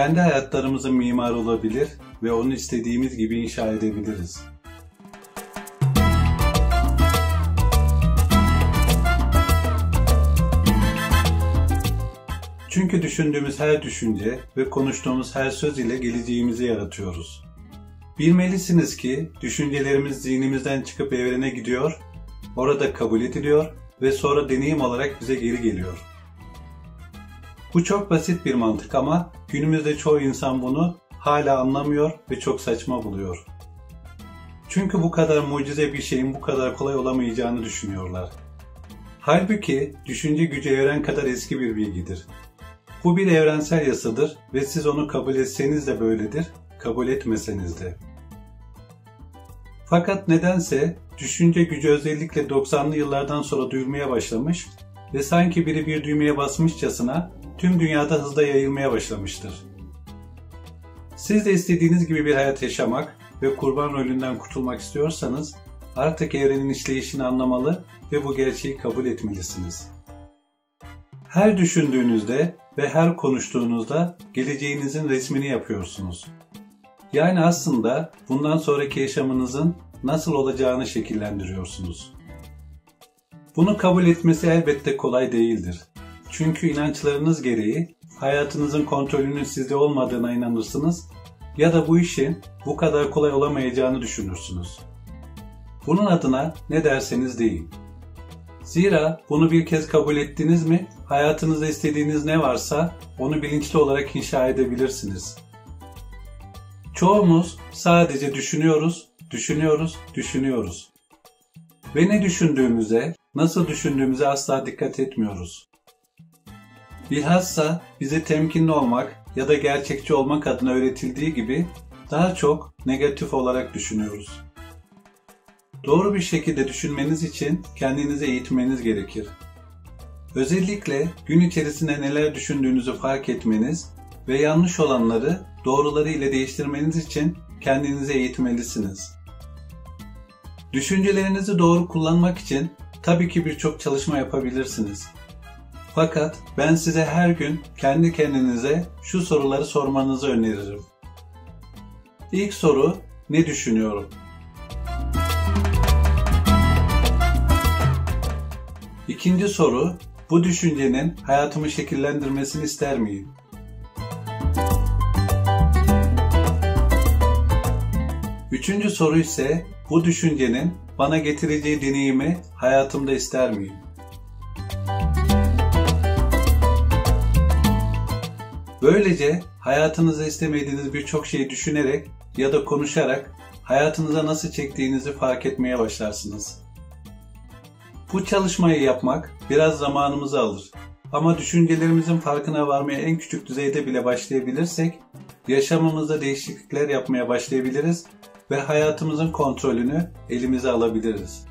kendi hayatlarımızın mimarı olabilir ve onu istediğimiz gibi inşa edebiliriz. Çünkü düşündüğümüz her düşünce ve konuştuğumuz her söz ile geleceğimizi yaratıyoruz. Bilmelisiniz ki düşüncelerimiz zihnimizden çıkıp evrene gidiyor, orada kabul ediliyor ve sonra deneyim olarak bize geri geliyor. Bu çok basit bir mantık ama günümüzde çoğu insan bunu hala anlamıyor ve çok saçma buluyor. Çünkü bu kadar mucize bir şeyin bu kadar kolay olamayacağını düşünüyorlar. Halbuki düşünce gücü evren kadar eski bir bilgidir. Bu bir evrensel yasadır ve siz onu kabul etseniz de böyledir, kabul etmeseniz de. Fakat nedense düşünce gücü özellikle 90'lı yıllardan sonra duyulmaya başlamış ve sanki biri bir düğmeye basmışçasına tüm dünyada hızla yayılmaya başlamıştır. Siz de istediğiniz gibi bir hayat yaşamak ve kurban rolünden kurtulmak istiyorsanız artık evrenin işleyişini anlamalı ve bu gerçeği kabul etmelisiniz. Her düşündüğünüzde ve her konuştuğunuzda geleceğinizin resmini yapıyorsunuz. Yani aslında bundan sonraki yaşamınızın nasıl olacağını şekillendiriyorsunuz. Bunu kabul etmesi elbette kolay değildir. Çünkü inançlarınız gereği hayatınızın kontrolünün sizde olmadığına inanırsınız ya da bu işin bu kadar kolay olamayacağını düşünürsünüz. Bunun adına ne derseniz deyin. Zira bunu bir kez kabul ettiniz mi, hayatınızda istediğiniz ne varsa onu bilinçli olarak inşa edebilirsiniz. Çoğumuz sadece düşünüyoruz, düşünüyoruz, düşünüyoruz. Ve ne düşündüğümüze, nasıl düşündüğümüze asla dikkat etmiyoruz. Bilhassa bize temkinli olmak ya da gerçekçi olmak adına öğretildiği gibi daha çok negatif olarak düşünüyoruz. Doğru bir şekilde düşünmeniz için kendinizi eğitmeniz gerekir. Özellikle gün içerisinde neler düşündüğünüzü fark etmeniz ve yanlış olanları doğruları ile değiştirmeniz için kendinizi eğitmelisiniz. Düşüncelerinizi doğru kullanmak için tabii ki birçok çalışma yapabilirsiniz. Fakat ben size her gün kendi kendinize şu soruları sormanızı öneririm. İlk soru ne düşünüyorum? İkinci soru bu düşüncenin hayatımı şekillendirmesini ister miyim? Üçüncü soru ise bu düşüncenin bana getireceği deneyimi hayatımda ister miyim? Böylece hayatınıza istemediğiniz birçok şeyi düşünerek ya da konuşarak hayatınıza nasıl çektiğinizi fark etmeye başlarsınız. Bu çalışmayı yapmak biraz zamanımızı alır. Ama düşüncelerimizin farkına varmaya en küçük düzeyde bile başlayabilirsek, yaşamımızda değişiklikler yapmaya başlayabiliriz ve hayatımızın kontrolünü elimize alabiliriz.